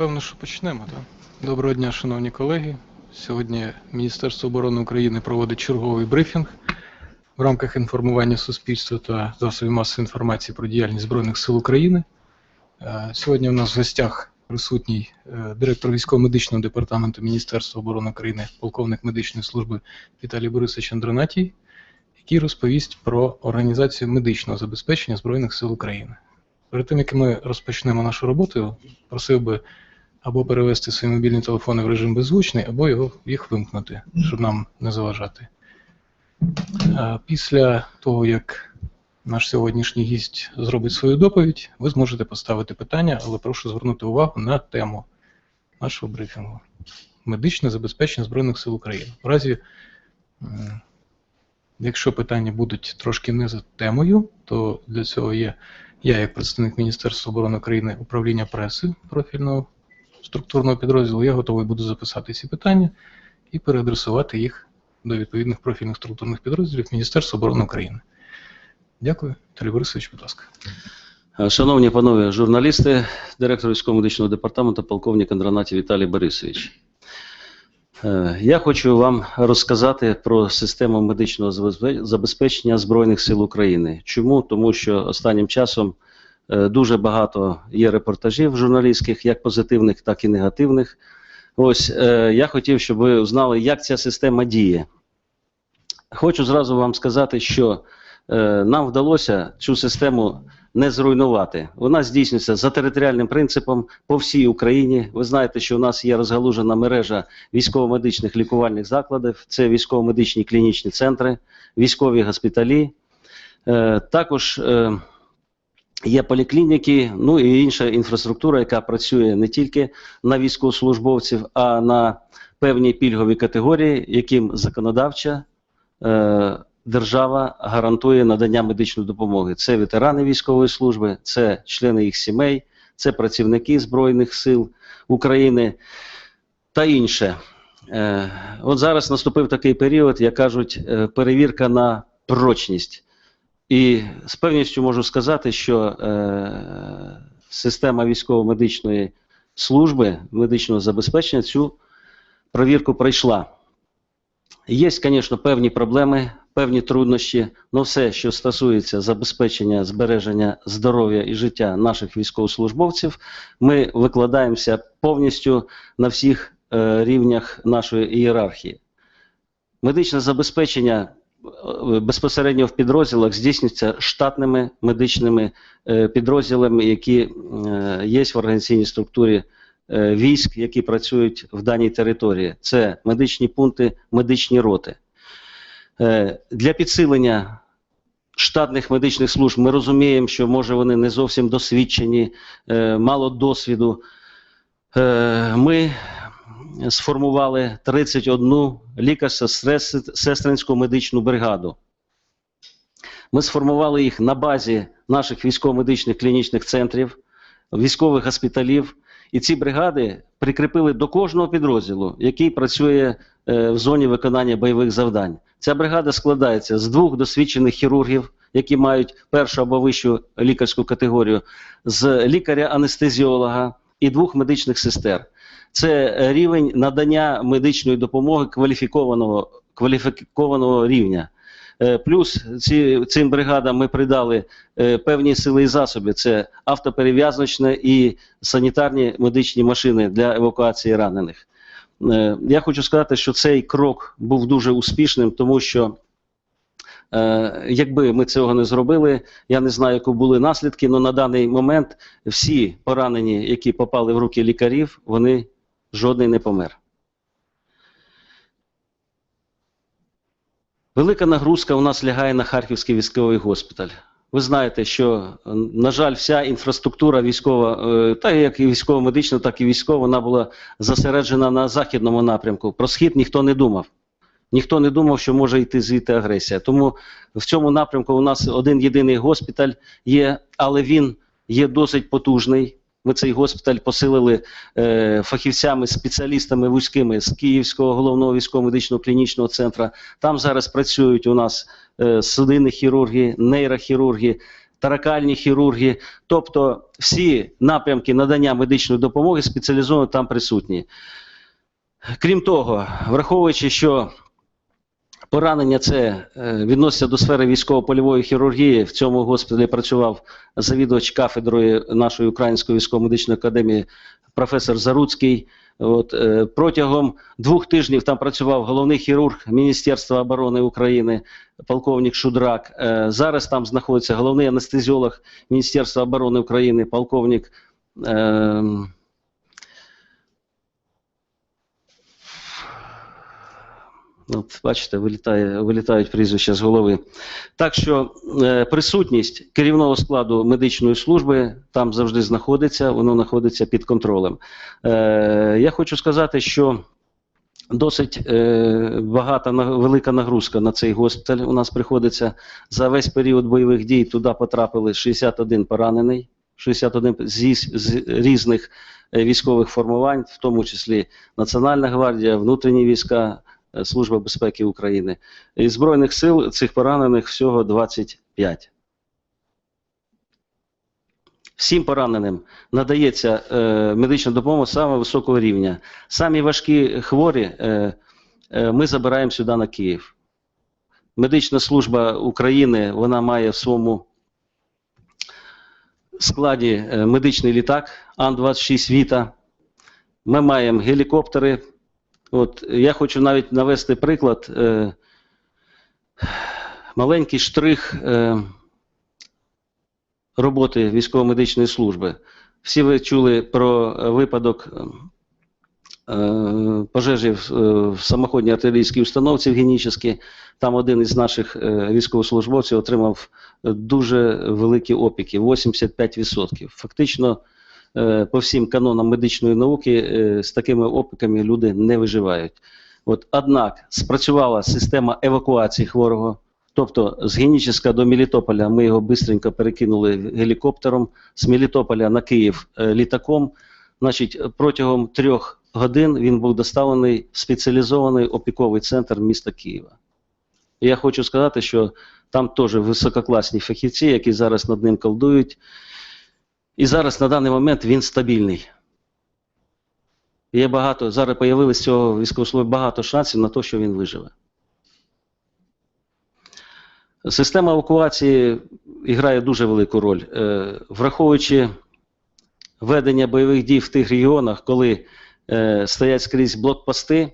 Напевно, що почнемо. Так? Доброго дня, шановні колеги. Сьогодні Міністерство оборони України проводить черговий брифінг в рамках інформування суспільства та засобів масової інформації про діяльність Збройних сил України. Е, Сьогодні у нас в гостях присутній е, директор військово-медичного департаменту Міністерства оборони України, полковник медичної служби Віталій Борисович Андронатій, який розповість про організацію медичного забезпечення Збройних сил України. Перед тим, як ми розпочнемо нашу роботу, просив би або перевести свої мобільні телефони в режим беззвучний, або його, їх вимкнути, щоб нам не заважати. Після того, як наш сьогоднішній гість зробить свою доповідь, ви зможете поставити питання, але прошу звернути увагу на тему нашого брифінгу. Медичне забезпечення Збройних сил України. В разі, якщо питання будуть трошки не за темою, то для цього є я, як представник Міністерства оборони України, управління преси профільного структурного підрозділу, я готовий буду записати ці питання і переадресувати їх до відповідних профільних структурних підрозділів Міністерства оборони України. Дякую. Віталій Борисович, будь ласка. Шановні панове журналісти, директор військово-медичного департаменту, полковник Андронатій Віталій Борисович. Е, Я хочу вам розказати про систему медичного забезпе- забезпечення Збройних сил України. Чому? Тому що останнім часом е, дуже багато є репортажів журналістських, як позитивних, так і негативних. Ось е, я хотів, щоб ви знали, як ця система діє. Хочу зразу вам сказати, що е, нам вдалося цю систему не зруйнувати. Вона здійснюється за територіальним принципом по всій Україні. Ви знаєте, що у нас є розгалужена мережа військово-медичних лікувальних закладів, це військово-медичні клінічні центри, військові госпіталі. Е, також е, є поліклініки, ну і інша інфраструктура, яка працює не тільки на військовослужбовців, а на певні пільгові категорії, яким законодавча е, держава гарантує надання медичної допомоги. Це ветерани військової служби, це члени їх сімей, це працівники Збройних сил України та інше. Е, от зараз наступив такий період, як кажуть, е, перевірка на прочність. І з певністю можу сказати, що е, система військово-медичної служби, медичного забезпечення цю провірку пройшла. Є, звісно, певні проблеми, певні труднощі, але все, що стосується забезпечення збереження здоров'я і життя наших військовослужбовців, ми викладаємося повністю на всіх е, рівнях нашої ієрархії. Медичне забезпечення безпосередньо в підрозділах здійснюється штатними медичними е, підрозділами, які е, є в організаційній структурі е, військ, які працюють в даній території. Це медичні пункти, медичні роти. Е, Для підсилення штатних медичних служб ми розуміємо, що може вони не зовсім досвідчені, е, мало досвіду. Е, Ми сформували 31 лікарсько-сестринську медичну бригаду. Ми сформували їх на базі наших військово-медичних клінічних центрів, військових госпіталів. І ці бригади прикріпили до кожного підрозділу, який працює е, в зоні виконання бойових завдань. Ця бригада складається з двох досвідчених хірургів, які мають першу або вищу лікарську категорію, з лікаря-анестезіолога і двох медичних сестер. Це рівень надання медичної допомоги кваліфікованого, кваліфікованого рівня. Е, Плюс ці, цим бригадам ми придали е, певні сили і засоби: це автоперев'язочне і санітарні медичні машини для евакуації ранених. Е, Я хочу сказати, що цей крок був дуже успішним, тому що якби ми цього не зробили, я не знаю, які були наслідки, але на даний момент всі поранені, які попали в руки лікарів, вони жодний не помер. Велика нагрузка у нас лягає на Харківський військовий госпіталь. Ви знаєте, що, на жаль, вся інфраструктура військова, е, та як і військово-медична, так і військова, вона була зосереджена на західному напрямку. Про схід ніхто не думав. Ніхто не думав, що може йти звідти агресія. Тому в цьому напрямку у нас один єдиний госпіталь є, але він є досить потужний. Ми цей госпіталь посилили е, фахівцями, спеціалістами вузькими з Київського головного військово-медичного клінічного центру. Там зараз працюють у нас е, судинні хірурги, нейрохірурги, таракальні хірурги, тобто всі напрямки надання медичної допомоги спеціалізовано там присутні. Крім того, враховуючи, що поранення це е, відноситься до сфери військово-польової хірургії, в цьому госпіталі працював завідувач кафедрою нашої Української військово-медичної академії професор Заруцький. От, е, протягом двох тижнів там працював головний хірург Міністерства оборони України, полковник Шудрак. Е, зараз там знаходиться головний анестезіолог Міністерства оборони України, полковник. От, бачите, вилітає, вилітають прізвища з голови. Так що е, присутність керівного складу медичної служби там завжди знаходиться, воно знаходиться під контролем. Е, я хочу сказати, що досить е, багата велика нагрузка на цей госпіталь у нас приходиться. За весь період бойових дій туди потрапили 61 поранений, 61 зі, з різних е, військових формувань, в тому числі Національна гвардія, внутрішні війська, е, Служба безпеки України. Із Збройних сил цих поранених всього 25. Всім пораненим надається е, медична допомога саме високого рівня. Самі важкі хворі е, е, ми забираємо сюди на Київ. Медична служба України вона має в своєму складі е, медичний літак Ан-26 Віта. Ми маємо гелікоптери. От, я хочу навіть навести приклад. Е, маленький штрих е, роботи військово-медичної служби. Всі ви чули про випадок е, пожежі в, е, в самоходній артилерійській установці в Генічеській. Там один із наших е, військовослужбовців отримав дуже великі опіки 85%. Фактично, по всім канонам медичної науки е, з такими опіками люди не виживають. От, однак спрацювала система евакуації хворого. Тобто з Геніческа до Мелітополя ми його швидко перекинули гелікоптером, з Мелітополя на Київ е, літаком. Значить, протягом трьох годин він був доставлений в спеціалізований опіковий центр міста Києва. Я хочу сказати, що там теж висококласні фахівці, які зараз над ним колдують. І зараз на даний момент він стабільний. Є багато, зараз появилось цього військовослужбовця багато шансів на те, що він виживе. Система евакуації грає дуже велику роль. Е, враховуючи ведення бойових дій в тих регіонах, коли е, стоять скрізь блокпости,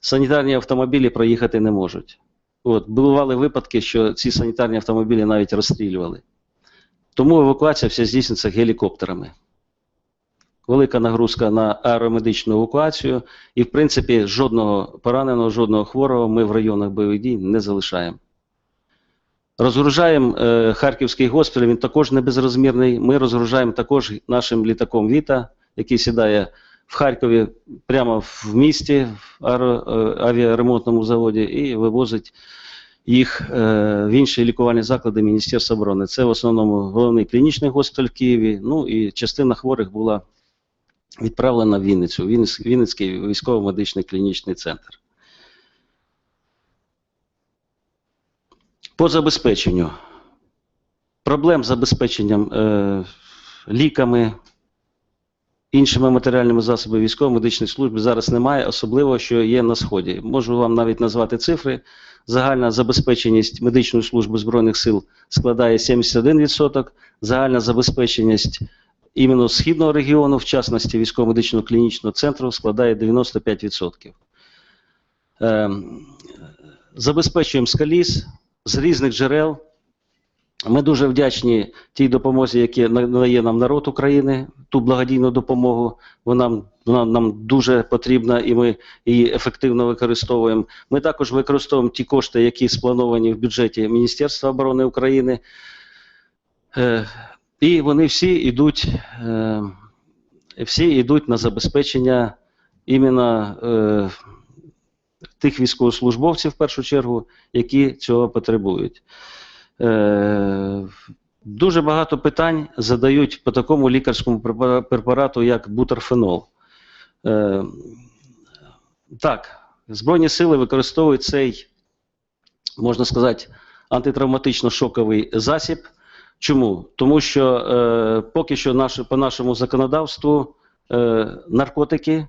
санітарні автомобілі проїхати не можуть. От, бували випадки, що ці санітарні автомобілі навіть розстрілювали. Тому евакуація вся здійснюється гелікоптерами. Велика нагрузка на аеромедичну евакуацію, і, в принципі, жодного пораненого, жодного хворого ми в районах бойових дій не залишаємо. Розгружаємо е, Харківський госпіталь, він також не безрозмірний. Ми розгружаємо також нашим літаком Віта, який сідає в Харкові прямо в місті, в е, авіаремонтному заводі, і вивозить їх е, в інші лікувальні заклади Міністерства оборони. Це в основному головний клінічний госпіталь в Києві. Ну і частина хворих була відправлена в Вінницю, Вінницький військово-медичний клінічний центр. По забезпеченню. Проблем з забезпеченням е, ліками, іншими матеріальними засобами військово-медичної служби зараз немає, особливо що є на Сході. Можу вам навіть назвати цифри. Загальна забезпеченість медичної служби Збройних сил складає 71%, загальна забезпеченість іменно східного регіону, в частності військово-медичного клінічного центру, складає 95%. Е, забезпечуємо скаліз з різних джерел. Ми дуже вдячні тій допомозі, яку надає нам народ України, ту благодійну допомогу. Вона, вона нам дуже потрібна і ми її ефективно використовуємо. Ми також використовуємо ті кошти, які сплановані в бюджеті Міністерства оборони України. Е, і вони всі йдуть, е, всі йдуть на забезпечення іменно е, тих військовослужбовців, в першу чергу, які цього потребують. Е, дуже багато питань задають по такому лікарському препарату, як бутерфенол. Е, так, Збройні сили використовують цей, можна сказати, антитравматично-шоковий засіб Чому? Тому що е, поки що наше, по нашому законодавству е, наркотики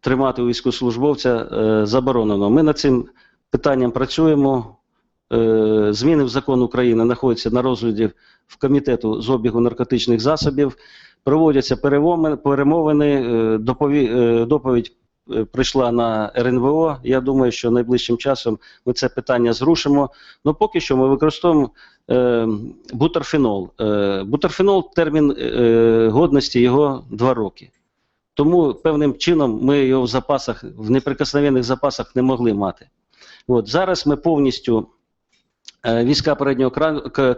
тримати у військовослужбовця е, заборонено. Ми над цим питанням працюємо. Е, зміни в закон України знаходяться на розгляді в комітету з обігу наркотичних засобів. Проводяться перемовини, е, е, доповідь прийшла на РНВО. Я думаю, що найближчим часом ми це питання зрушимо. Ну поки що ми використовуємо бутерфенол. Бутерфенол термін годності його 2 роки. Тому певним чином ми його в запасах, в неприкосновенних запасах не могли мати. От, зараз ми повністю війська переднього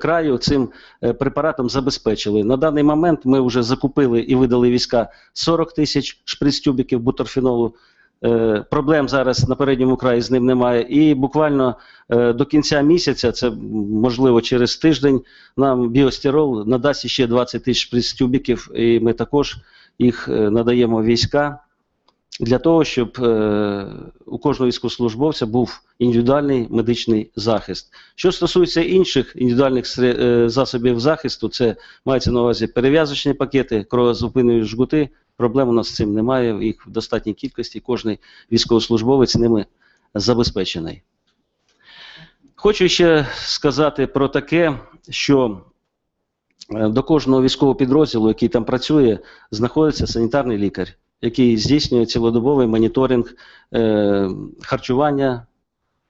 краю цим е, препаратом забезпечили. На даний момент ми вже закупили і видали війська 40 тисяч шприц-тюбіків бутерфенолу. Е, Проблем зараз на передньому краї з ним немає. І буквально е, до кінця місяця, це можливо через тиждень, нам біостирол надасть ще 20 тисяч шприц-тюбіків, і ми також їх е, надаємо війська для того, щоб е, у кожного військовослужбовця був індивідуальний медичний захист. Що стосується інших індивідуальних е, засобів захисту, це мається на увазі перев'язочні пакети, кровозупинюючі жгути. Проблем у нас з цим немає, їх в достатній кількості, кожний військовослужбовець ними забезпечений. Хочу ще сказати про таке, що е, до кожного військового підрозділу, який там працює, знаходиться санітарний лікар, який здійснює цілодобовий моніторинг е, харчування,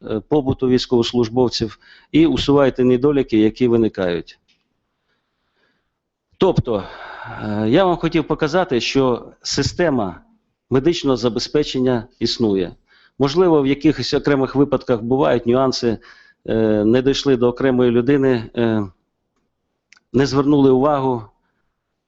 е, побуту військовослужбовців і усуває ті недоліки, які виникають. Тобто, е, я вам хотів показати, що система медичного забезпечення існує. Можливо, в якихось окремих випадках бувають нюанси, е, не дійшли до окремої людини, е, не звернули увагу,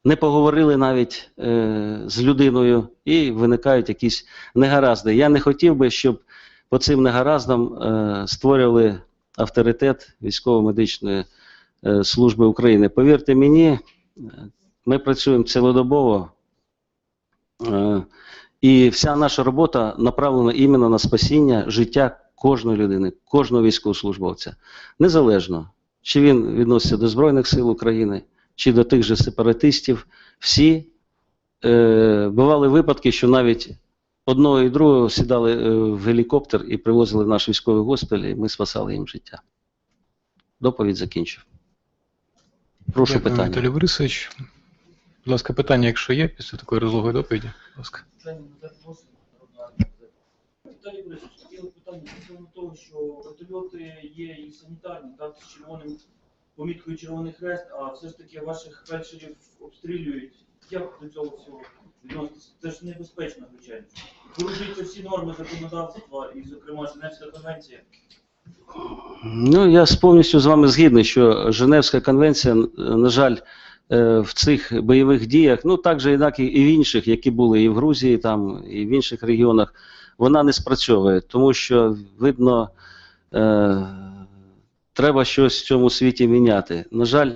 не поговорили навіть е, з людиною, і виникають якісь негаразди. Я не хотів би, щоб по цим негараздам е, створювали авторитет військово-медичної е, служби України. Повірте мені, ми працюємо цілодобово. І вся наша робота направлена іменно на спасіння життя кожної людини, кожного військовослужбовця. Незалежно, чи він відноситься до Збройних сил України, чи до тих же сепаратистів, всі е, бували випадки, що навіть одного і другого сідали е, в гелікоптер і привозили в наш військовий госпіталь, і ми спасали їм життя. Доповідь закінчив. Прошу Дякую, питання. Віталій Борисович. Будь ласка, питання, якщо є, після такої розлогої доповіді. Будь ласка. Віталій Борисович, хотіли питання стосовно того, що вертольоти є і санітарні, так, з червоним поміткою Червоний Хрест, а все ж таки ваших фельдшерів обстрілюють. Як до цього всього відноситися? Це ж небезпечно, звичайно. Порушуються всі норми законодавства, і, зокрема, Женевська конвенція. Ну, я повністю з вами згідний, що Женевська конвенція, на жаль, е, в цих бойових діях, ну так же інак і в інших, які були і в Грузії, там, і в інших регіонах, вона не спрацьовує, тому що, видно, е, треба щось в цьому світі міняти. На жаль,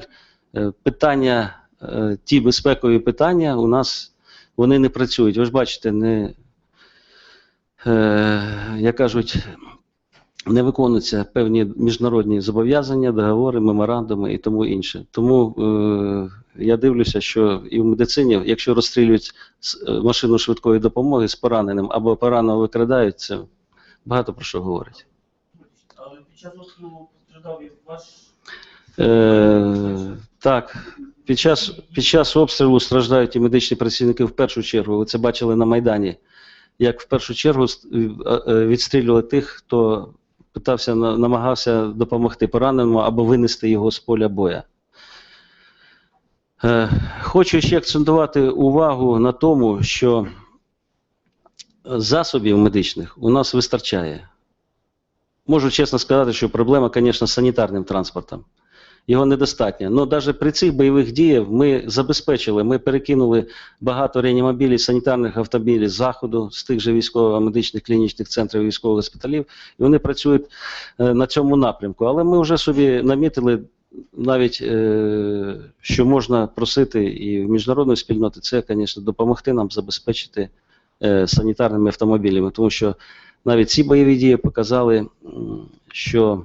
е, питання, е, ті безпекові питання у нас вони не працюють. Ви ж бачите, не, е, як кажуть, не виконуються певні міжнародні зобов'язання, договори, меморандуми і тому інше. Тому я дивлюся, що і в медицині, якщо розстрілюють машину швидкої допомоги з пораненим або пораненого викрадають, це багато про що говорить. Але під час Е, так, під час, під час обстрілу страждають і медичні працівники в першу чергу. Ви це бачили на Майдані. Як в першу чергу е, е, відстрілювали тих, хто питався, намагався допомогти пораненому або винести його з поля боя. Хочу ще акцентувати увагу на тому, що засобів медичних у нас вистачає. Можу чесно сказати, що проблема, звісно, з санітарним транспортом. Його недостатньо. Але навіть при цих бойових діях ми забезпечили, ми перекинули багато реанімобілів, санітарних автомобілів з заходу, з тих же військово-медичних клінічних центрів військових госпіталів, і вони працюють е, на цьому напрямку. Але ми вже собі намітили навіть, е, що можна просити і в міжнародної спільноти, це, звісно, допомогти нам забезпечити е, санітарними автомобілями, тому що навіть ці бойові дії показали, що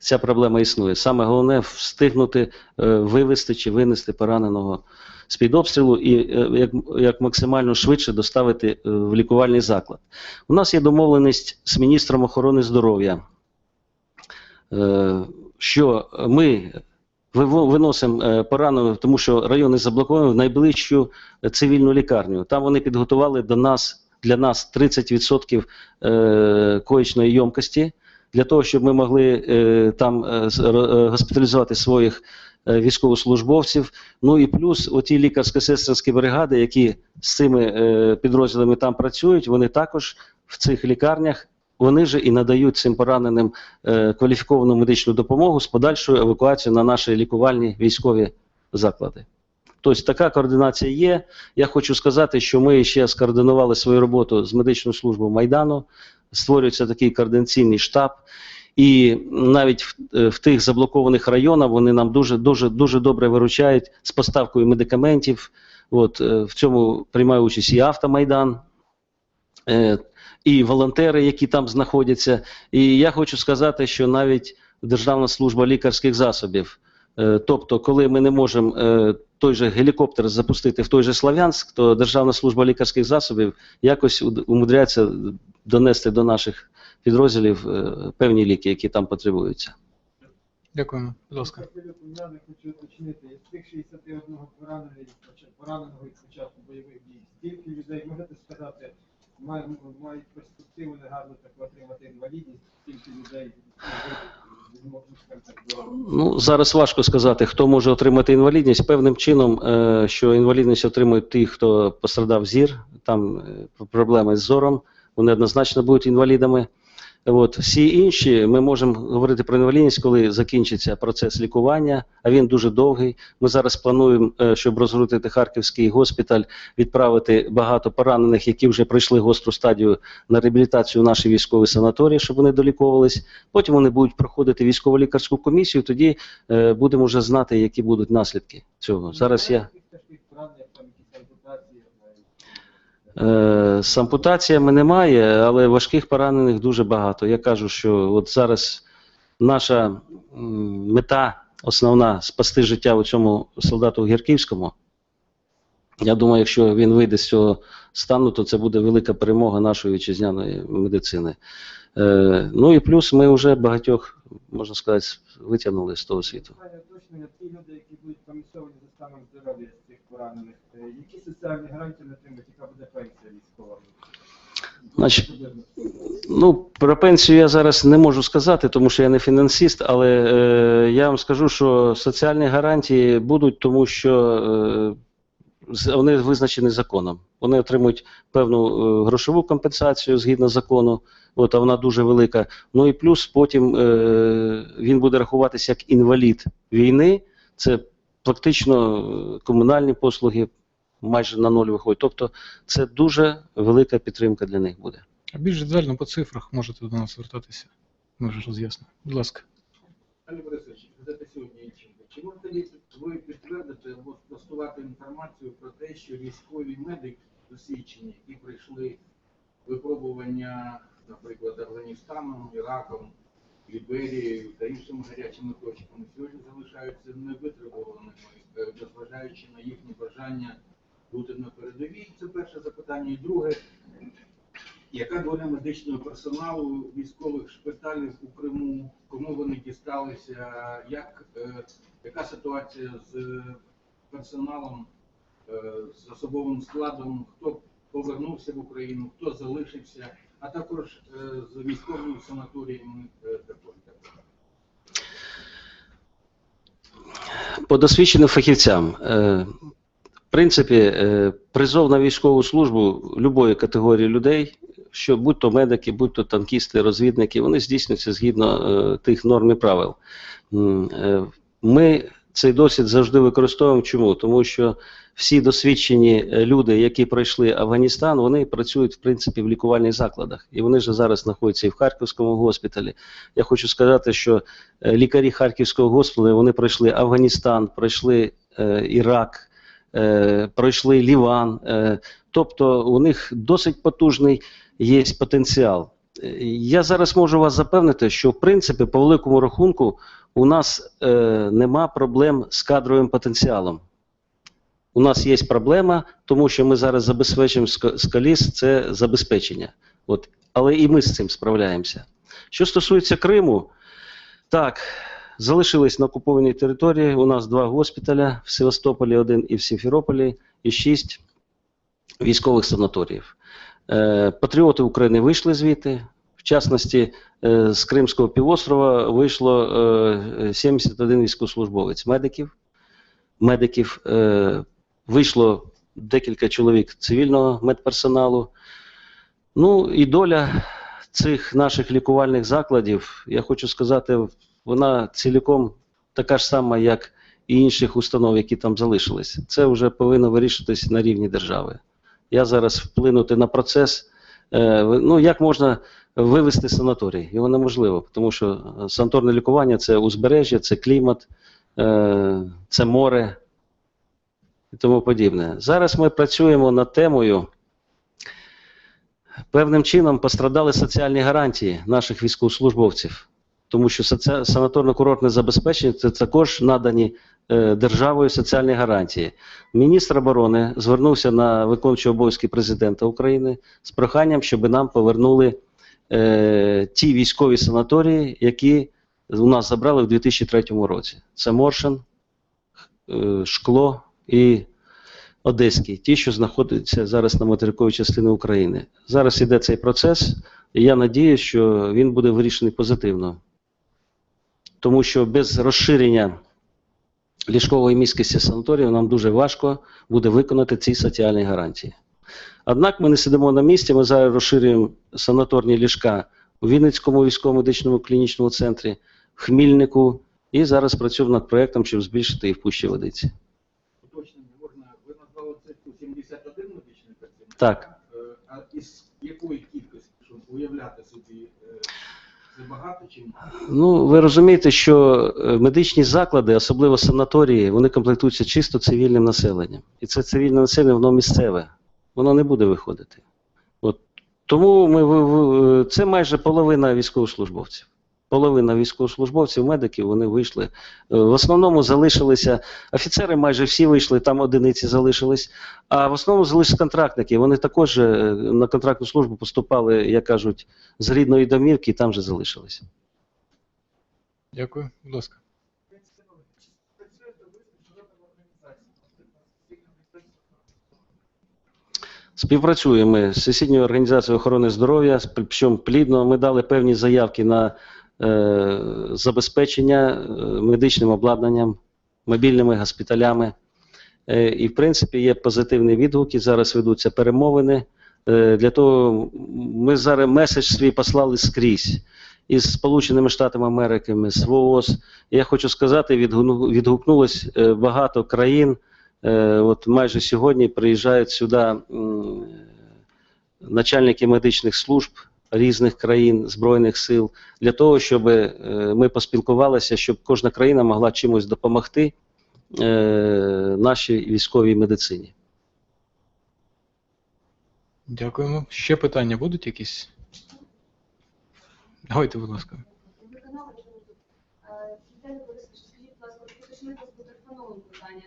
ця проблема існує. Саме головне встигнути е, вивести чи винести пораненого з-під обстрілу і е, як, як максимально швидше доставити е, в лікувальний заклад. У нас є домовленість з міністром охорони здоров'я, що ми виносимо пораненого, тому що райони заблоковані в найближчу цивільну лікарню. Там вони підготували до нас для нас 30% е, коїчної ємкості для того, щоб ми могли е, там е, госпіталізувати своїх військовослужбовців. Ну і плюс оті лікарсько-сестринські бригади, які з цими підрозділами там працюють, вони також в цих лікарнях. Вони ж і надають цим пораненим кваліфіковану медичну допомогу з подальшою евакуацією на наші лікувальні військові заклади. Тобто така координація є. Я хочу сказати, що ми ще скоординували свою роботу з медичною службою Майдану. Створюється такий координаційний штаб. І навіть в, е, в тих заблокованих районах вони нам дуже дуже дуже добре виручають з поставкою медикаментів. От е, в цьому приймає участь і Автомайдан, е, і волонтери, які там знаходяться. І я хочу сказати, що навіть Державна служба лікарських засобів. Е, Тобто, коли ми не можемо е, той же гелікоптер запустити в той же Слав'янськ, то Державна служба лікарських засобів якось уд- умудряється донести до наших підрозділів е, певні ліки, які там потребуються. Дякуємо. Будь ласка. Я не хочу уточнити, з тих 61 поранених, пораненого від початку бойових дій, скільки людей, можете сказати, мають перспективу негарно так отримати інвалідність, скільки людей ну, зараз важко сказати, хто може отримати інвалідність. Певним чином, е, що інвалідність отримують ті, хто пострадав зір, там е, проблеми з зором, вони однозначно будуть інвалідами. От, всі інші ми можемо говорити про інвалідність, коли закінчиться процес лікування, а він дуже довгий. Ми зараз плануємо, е, щоб розгрузити Харківський госпіталь, відправити багато поранених, які вже пройшли гостру стадію на реабілітацію в наші військові санаторії, щоб вони доліковувались. Потім вони будуть проходити військово-лікарську комісію. Тоді е, будемо вже знати, які будуть наслідки цього. Зараз я Яких тяжких поранень, там якісь ампутації, навіть. Е, З ампутаціями немає, але важких поранених дуже багато. Я кажу, що от зараз наша мета основна спасти життя у цьому солдату Гірківському. Я думаю, якщо він вийде з цього стану, то це буде велика перемога нашої вітчизняної медицини. Е, ну і плюс ми вже багатьох, можна сказати, витягнули з того світу. Уточнення, ті люди, які будуть комісовані за станом здоров'я поранених, е, які соціальні гарантії не отримують, яка буде пенсія військова? Ну, про пенсію я зараз не можу сказати, тому що я не фінансист, але е, я вам скажу, що соціальні гарантії будуть, тому що е, вони визначені законом. Вони отримують певну е, грошову компенсацію згідно закону, от, а вона дуже велика. Ну і плюс потім е, він буде рахуватися як інвалід війни. Це практично е, комунальні послуги майже на ноль виходять. Тобто це дуже велика підтримка для них буде. А більш детально по цифрах можете до нас звертатися. Ми вже роз'яснимо. Будь ласка. Пане Борисович, газета сьогодні Ільченко. Чи можете ви- ви підтвердити або спростувати інформацію про те, що військові медики досвідчені, які пройшли випробування, наприклад, Афганістаном, Іраком, Ліберією та іншими гарячими точками, сьогодні залишаються невитребуваними, е, незважаючи на їхнє бажання бути на передовій? Це перше запитання. І друге, яка доля медичного персоналу військових шпиталів у Криму? Кому вони дісталися? Як, е, яка ситуація з персоналом, е, з особовим складом? Хто повернувся в Україну, хто залишився, а також е, з військовими санаторіями е. По досвідченим фахівцям. Е, в принципі, призов на військову службу любої категорії людей, що будь то медики, будь то танкісти, розвідники, вони здійснюються згідно тих норм і правил. Ми цей досвід завжди використовуємо. Чому? Тому що всі досвідчені е, люди, які пройшли Афганістан, вони працюють в принципі в лікувальних закладах. І вони ж зараз знаходяться і в Харківському госпіталі. Я хочу сказати, що е, лікарі Харківського госпіталю вони пройшли Афганістан, пройшли е, Ірак, е, пройшли Ліван. Тобто у них досить потужний є потенціал. Я зараз можу вас запевнити, що в принципі, по великому рахунку, у нас е, нема проблем з кадровим потенціалом. У нас є проблема, тому що ми зараз забезпечуємо ска- скаліс це забезпечення. От. Але і ми з цим справляємося. Що стосується Криму, так, залишились на окупованій території. У нас два госпіталя в Севастополі, один і в Сімферополі, і шість військових санаторіїв. Е, Патріоти України вийшли звідти. В частності, е, з Кримського півострова вийшло е, 71 військовослужбовець медиків. Медиків е, вийшло декілька чоловік цивільного медперсоналу. Ну і доля цих наших лікувальних закладів, я хочу сказати, вона цілком така ж сама, як і інших установ, які там залишились. Це вже повинно вирішитись на рівні держави. Я зараз вплинути на процес. Е, ну, як можна вивести санаторій? Його неможливо, тому що е, санаторне лікування це узбережжя, це клімат, е, це море і тому подібне. Зараз ми працюємо над темою. Певним чином пострадали соціальні гарантії наших військовослужбовців, тому що санаторно-курортне забезпечення це також надані е, державою соціальні гарантії. Міністр оборони звернувся на виконуючого обов'язки президента України з проханням, щоб нам повернули е, ті військові санаторії, які у нас забрали в 2003 році. Це Моршин, е, Шкло і Одеський, ті, що знаходяться зараз на материковій частині України. Зараз іде цей процес, і я надію, що він буде вирішений позитивно. Тому що без розширення ліжкової міськості санаторію нам дуже важко буде виконати ці соціальні гарантії. Однак ми не сидимо на місці, ми зараз розширюємо санаторні ліжка у Вінницькому військово-медичному клінічному центрі, в Хмільнику, і зараз працюємо над проєктом, щоб збільшити і в Пущі Водиці. Уточнення можна, ви назвали цифру 71 медичний працівник? Так. Е, А із якої кількості, щоб уявляти собі, е, це багато чи? Ну, ви розумієте, що е, медичні заклади, особливо санаторії, вони комплектуються чисто цивільним населенням. І це цивільне населення, воно місцеве. Воно не буде виходити. От. Тому ми, ви- це майже половина військовослужбовців. Половина військовослужбовців, медиків, вони вийшли. Е, В основному залишилися офіцери, майже всі вийшли, там одиниці залишились. А в основному залишились контрактники. Вони також е, на контрактну службу поступали, як кажуть, з рідної домівки і там же залишилися. Дякую, будь ласка. Співпрацюємо з сусідньою організацією охорони здоров'я, причому плідно. Ми дали певні заявки на е, забезпечення е, медичним обладнанням, мобільними госпіталями. Е, і, в принципі, є позитивні відгуки. Зараз ведуться перемовини. Е, для того ми зараз меседж свій послали скрізь із Сполученими Штатами Америки, з ВООЗ. Я хочу сказати, відгукнулось е, багато країн. Е, От майже сьогодні приїжджають сюди начальники медичних служб різних країн Збройних сил для того, щоб е, ми поспілкувалися, щоб кожна країна могла чимось допомогти е, нашій військовій медицині. Дякуємо. Ще питання будуть якісь? Давайте, будь ласка. Телеканал Е, Віталій Борисович, скажіть, будь ласка, уточнити з Бутерфановим питання.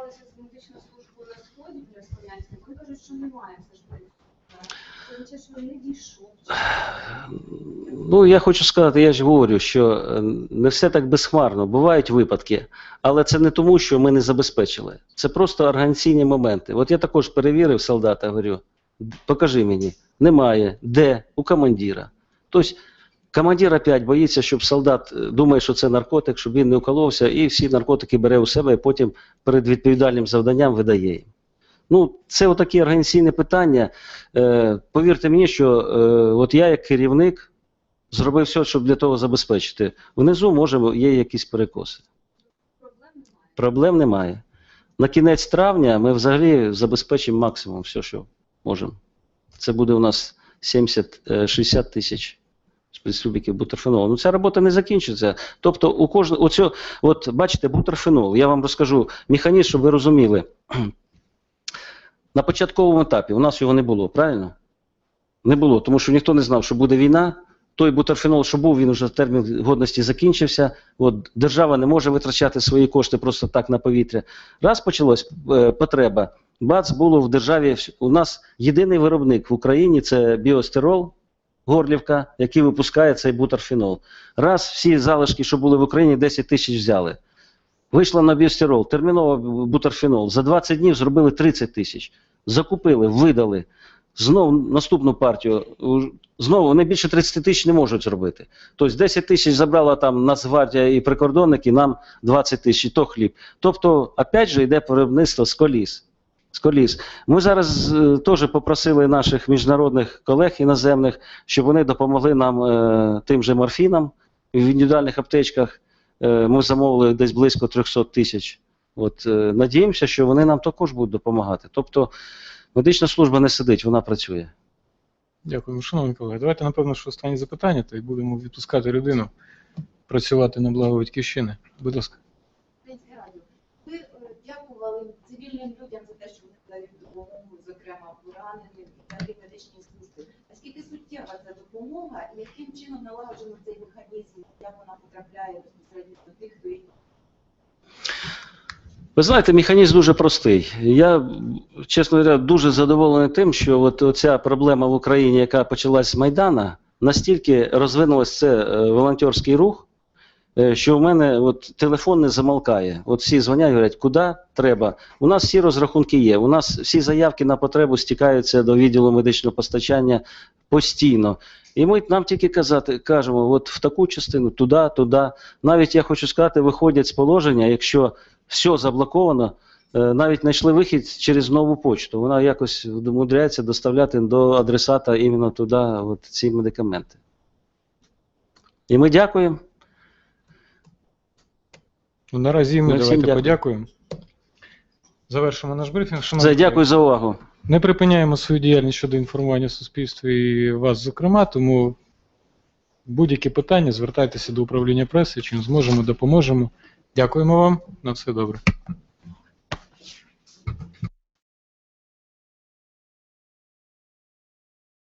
Спілкувалися з медичною службою на сході біля Слов'янська. Вони кажуть, що немає все ж таки. Ну, я хочу сказати, я ж говорю, що е, не все так безхмарно. Бувають випадки, але це не тому, що ми не забезпечили. Це просто організаційні моменти. От я також перевірив солдата, говорю, покажи мені, немає, де, у командира. Тобто, командир опять боїться, щоб солдат е, думає, що це наркотик, щоб він не уколовся, і всі наркотики бере у себе, і потім перед відповідальним завданням видає їм. Ну, це отакі організаційні питання. Е, повірте мені, що е, от я як керівник зробив все, щоб для того забезпечити. Внизу, може, є якісь перекоси. Проблем немає. Проблем немає. На кінець травня ми взагалі забезпечимо максимум все, що можемо. Це буде у нас 70-60 тисяч спецлюбіків бутерфенолу. Ну, ця робота не закінчиться. Тобто, у кожного, оцю, от бачите, бутерфенол, я вам розкажу механізм, щоб ви розуміли. На початковому етапі у нас його не було, правильно? Не було, тому що ніхто не знав, що буде війна. Той бутерфенол, що був, він вже термін годності закінчився. От держава не може витрачати свої кошти просто так на повітря. Раз почалась е, потреба, бац, було в державі. У нас єдиний виробник в Україні це біостерол, Горлівка, який випускає цей бутерфенол. Раз всі залишки, що були в Україні, 10 тисяч взяли. Вийшла на біостерол, терміново бутерфенол. За 20 днів зробили 30 тисяч. Закупили, видали. Знову наступну партію. Знову вони більше 30 тисяч не можуть зробити. Тобто 10 тисяч забрала там Нацгвардія і прикордонники, нам 20 тисяч, і то хліб. Тобто, опять же, йде виробництво з коліс. З коліс. Ми зараз е, теж попросили наших міжнародних колег іноземних, щоб вони допомогли нам е, тим же морфінам в індивідуальних аптечках. Е, ми замовили десь близько 300 тисяч. От, е, надіємося, що вони нам також будуть допомагати. Тобто медична служба не сидить, вона працює. Дякую, шановні колеги. Давайте, напевно, що останнє запитання, то й будемо відпускати людину працювати на благо батьківщини. Будь ласка. Ви дякували цивільним людям за те, що вони дають допомогу, і далі медичній службі. Наскільки суттєва ця допомога і яким чином налагоджено цей механізм, як вона потрапляє безпосередньо до тих, хто її Ви знаєте, механізм дуже простий. Я, чесно говоря, дуже задоволений тим, що от оця проблема в Україні, яка почалась з Майдана, настільки розвинулась це е, волонтерський рух, що в мене от, телефон не замолкає. От всі дзвонять, говорять, куди треба. У нас всі розрахунки є. У нас всі заявки на потребу стікаються до відділу медичного постачання постійно. І ми нам тільки казати, кажемо, от в таку частину, туди, туди. Навіть я хочу сказати, виходять з положення, якщо все заблоковано, е, навіть знайшли вихід через нову почту. Вона якось вмудряється доставляти до адресата іменно туди от ці медикаменти. І ми дякуємо. Ну, наразі ми Ну, давайте дякую. подякуємо. Завершимо наш брифінг. Шановні дякую за увагу. Не припиняємо свою діяльність щодо інформування суспільства і вас, зокрема, тому будь-які питання звертайтеся до управління преси, чим зможемо, допоможемо. Дякуємо вам. На все добре.